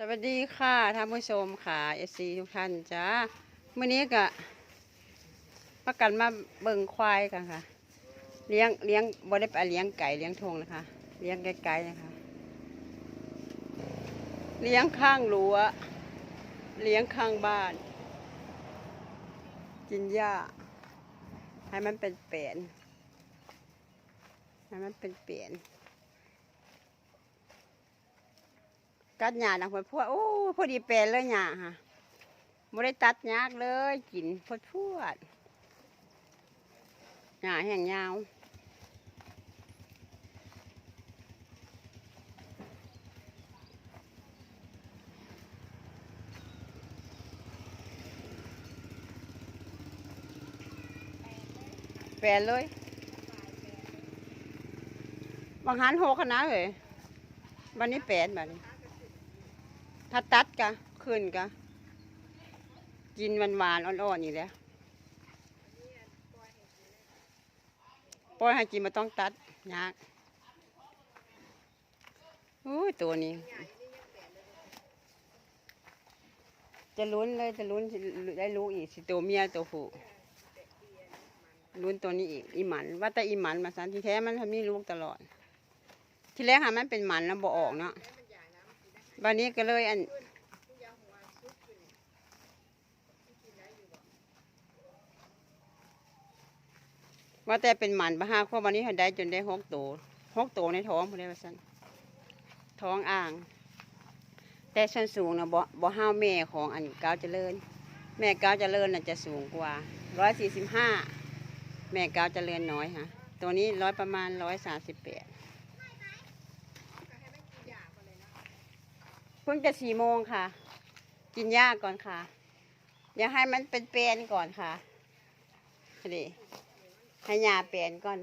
สวัสดีค่ะท่านผู้ชมค่ะเอซีทุกท่านจ้ามื่อนี้ก็ประกันมาเบิ่งควายกันค่ะ เลี้ยงเลี้ยงบ่ได้ไปเลี้ยงไก่เลี้ยงทงนะคะ เลี้ยงไกลๆนะคะ เลี้ยงข้างรั้ว เลี้ยงข้างบ้าน กินหญ้า ให้มันเป็นเปลี่ยนให้มันเป็นเปลี่ยน กัดหญ้าดังพดพวดโอ้พอดีแปลเลยหญ้าค่ะไม่ได้ตัดยากเลยกินพดพวดหญ้าแห้งยาวแปลเลยบางหันโหขนาดเลยวันนี้แปลนบัดนี้ ถ้าตัดกะขึ้นกะกินหวานหวานๆอ่อนๆอยู่แล้วปล่อยให้กินมาต้องตัดยากอุ้ยตัวนี้ จะลุ้นเลยจะลุ้นได้ลูกอีกสิตัวเมียตัวผู้ลุ้นตัวนี้อีกอีหมันว่าแต่อีหมันมาสันที่แท้มันทำมีลูกตลอด ที่แรกหามันเป็นหมันแล้วบ่ออกเนาะ วันนี้ก็เลยอันว่าแต่เป็นหมันบะฮาข้อวันนี้เขาได้จนได้หกตัวหกตัวในท้องพอได้ว่าสันท้องอ่าง แต่ส่วนสูงนะบ่บ่ห้าวแม่ของอันก้าวเจริญ แม่ก้าวเจริญน่ะจะสูงกว่าร้อยสี่สิบห้าแม่ก้าวเจริญน้อยค่ะตัวนี้ร้อยประมาณร้อยสามสิบแปด พิ่งจะสี่โมงค่ะ กินหญ้าก่อนค่ะอย่าให้มันเป็นเปลนก่อนค่ะนี่ให้หญ้าเปลนก่อน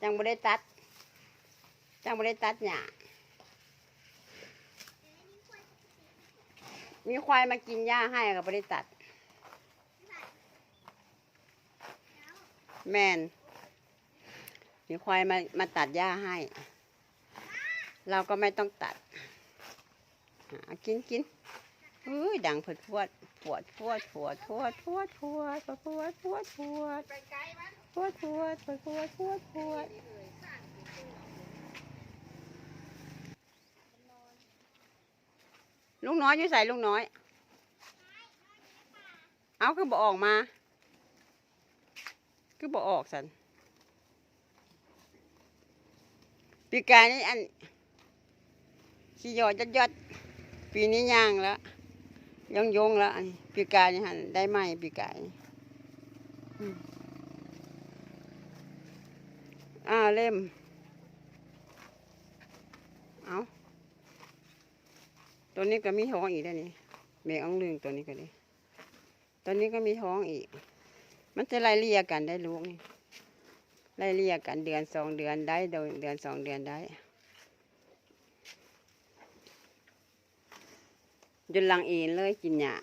จังบ่ได้ตัดจังบ่ได้ตัดหญ้ามีควายมากินหญ้าให้ก็บ่ได้ตัด แมนมีควายมามาตัดหญ้าให้ เราก็ไม่ต้องตัด กินกินอุ้ยดังผดพวดปวดพวดปวดพวดพวดพวดปวดพวดพวดพวดพวดพวดปวดพวดพวดพวดลุงน้อยอยู่ใส่ลุงน้อย เอาคือบอกออกมา คือบอกออกสันปีกายนี่อันขี้ยอดยอด ปีนี้ย่างแล้วยงยงแล้วปีกายนี่หันได้ไหมปีกายอืมอ้าเล่ม เอาตัวนี้ก็มีท้องอีกได้วนี่เมฆอังลึงตัวนี้ก็ดีตัวนี้ก็มีท้องอีก มันจะไล่เลี่ยกันได้ลูกนี่ไล่เลี่ยกันเดือนสองเดือนได้เดือนสองเดือนได้ จนหลังเอ็นเลยกินหญ้า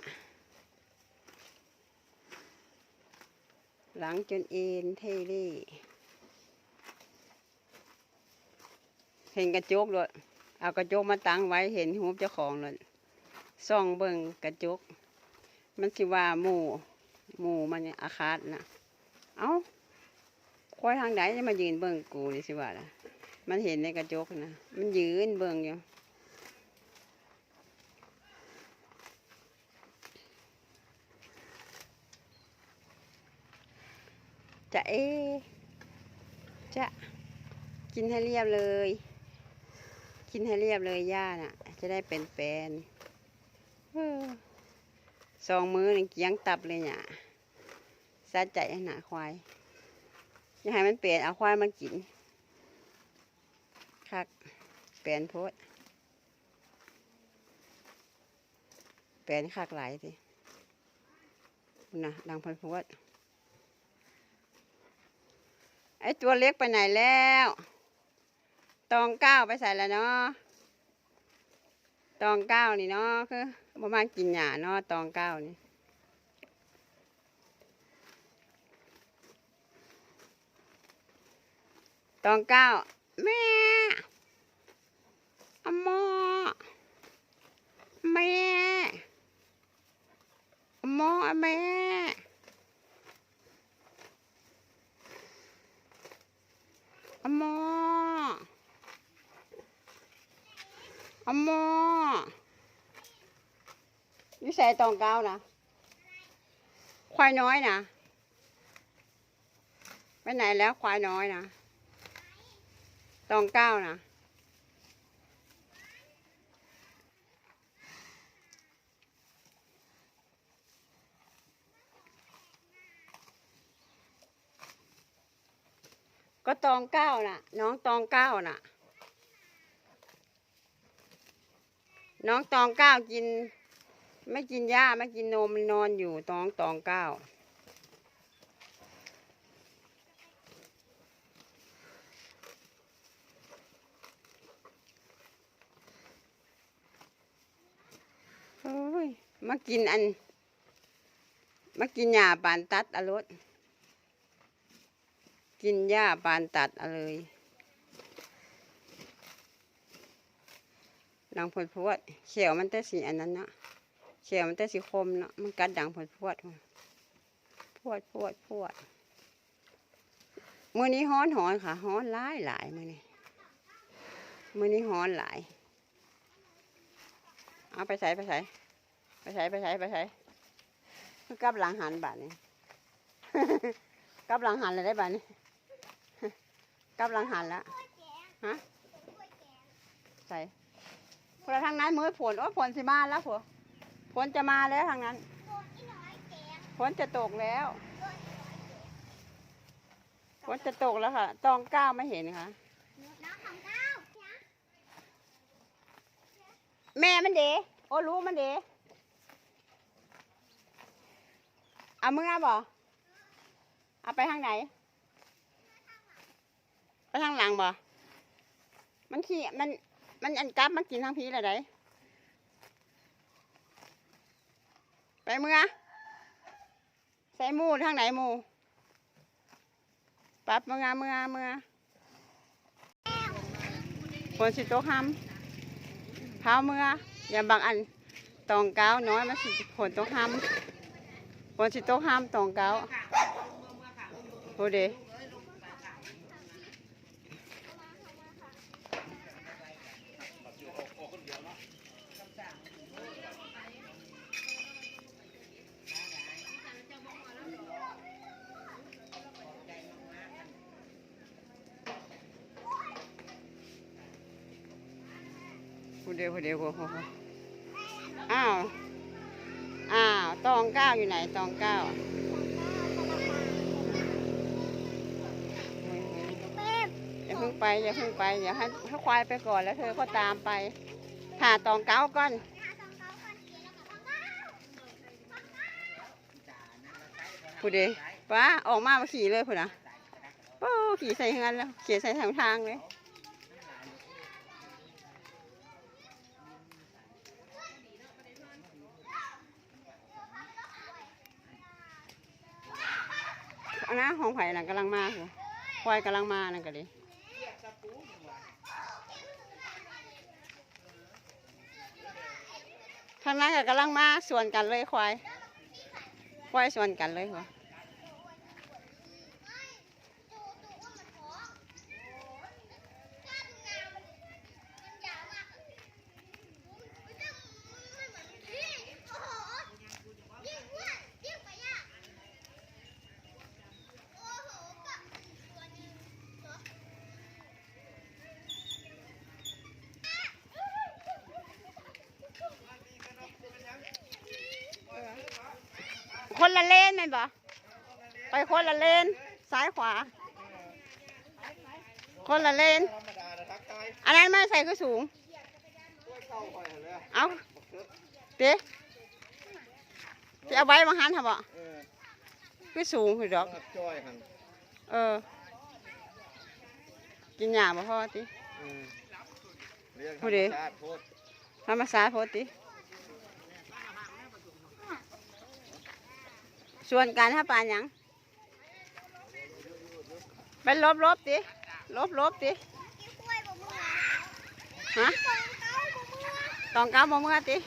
หลังจนเอ็นเทเล่เห็นกระจกเลยเอากระจกมาตั้งไว้เห็นหูเจ้าของเลยส่องเบิ่งกระจก มันสิว่าหมูหมูมันอาคาตนะเอาควายทางไหนจะมายืนเบิ่งกูนี่สิว่าล่ะมันเห็นในกระจกนะมันยืนเบิ่งอยู่ จะเอจะกินให้เรียบเลย กินให้เรียบเลยย่าน่ะ จะได้เป็นแฟนเออสองมือนี่เกียงตับเลยเนี่ยสะใจหนาควายอย่าให้มันเปลี่ยนเอาควายมากินคักเปลี่ยนโพดเปลี่ยนคักหลายสินะดังพันโพด ไอตัวเล็กไปไหนแล้ว ตองเก้าไปใส่แล้วเนาะ ตองเก้านี่เนาะคือประมากินหญ้าเนาะตองเก้านี่ตองเก้าแม่อมอแม่หมอแม่ หมอโมอนี่ใส่ตองเก้านะควายน้อยนะไปไหนแล้วควายน้อยนะตองเก้านะ ก็ตองเก้าน่ะ น้องตองเก้าน่ะ น้องตองเก้ากิน ไม่กินหญ้าไม่กินนมนอนอยู่ตองตองเก้าโอ้ยมากินอัน มากินหญ้าปานตัดอรส กินหญ้าปานตัดเอาเลยดังพดพวดเขียวมันแต่สีอันนั้นเนาะเขียวมันแต่สีคมเนาะมันกัดดังพดพวดพวดพวดพวดมือนี้ฮ้อนหอนค่ะฮ้อนหลายหลายมือนี้มือนี้ฮ้อนหลายเอาไปใส่ไปใส่ไปใส่ไปใส่ไปใส่กลับหลังหันบาทนี้กลับหลังหันเลยได้บาทนี้ กลับหลังหันแล้วฮะใส่พอทางนั้นมือฝนโอ้ยฝนสิมาแล้วผัวฝนจะมาแล้วทางนั้นฝนจะตกแล้วฝนจะตกแล้วค่ะ ตองก้าวไม่เห็นค่ะแม่มันเด๋โอ้รู้มันเด๋เอามือบ่เอาไปทางไหนไป ทางหลังบ่ มันขี้มัน มันอันกลับมากินทางพีอะไรไปเมื่อใส่หมูทางไหนหมูปรับเมื่อเมื่อเมื่อฝนสิตกห้ำเท้าเมื่ออย่าบางอันตองเก้าน้อยมันสิฝนตกห้ำฝนสิตกห้ำตองเก้าโอเด พูดเดียวพูดเดียวโอ้โหอ้าว อ้าว ตองเก้าอยู่ไหน ตองเก้าอย่าเพิ่งไป อย่าเพิ่งไป อย่าให้ให้ควายไปก่อนแล้วเธอก็ตามไปถ่าตองเก้าก่อนพูดเดียวป้าออกมามาขี่เลยพูดนะโอ้ขี่ใส่เงินแล้วขี่ใส่ทางทางเลย นะของไผ่น่ะกำลังมาหัวควายกำลังมานั่นก็ดิทางนั้นก็กำลังมาสวนกันเลยควายควายสวนกันเลยหัว ละเลนแม่นบ่ไปคนละเลนซ้ายขวา คนละเลนธรรมดานะทักทายอันนั้นไม่ใส่คือสูงช่วยเข้าไปเลยเอาเต๊จะเอาไว้มาหันค่ะบ่เออคือสูงคือดอกมาจ้อยหันเออ กินหญ้าบ่พอติเออเรียกธรผู้รใดมชาติโพดธรรมศาสตร์โพดติ ชวนกันถ้าปานยังไปลบลบสิลบลบสิฮะตองเก้าบ่เมื่อติ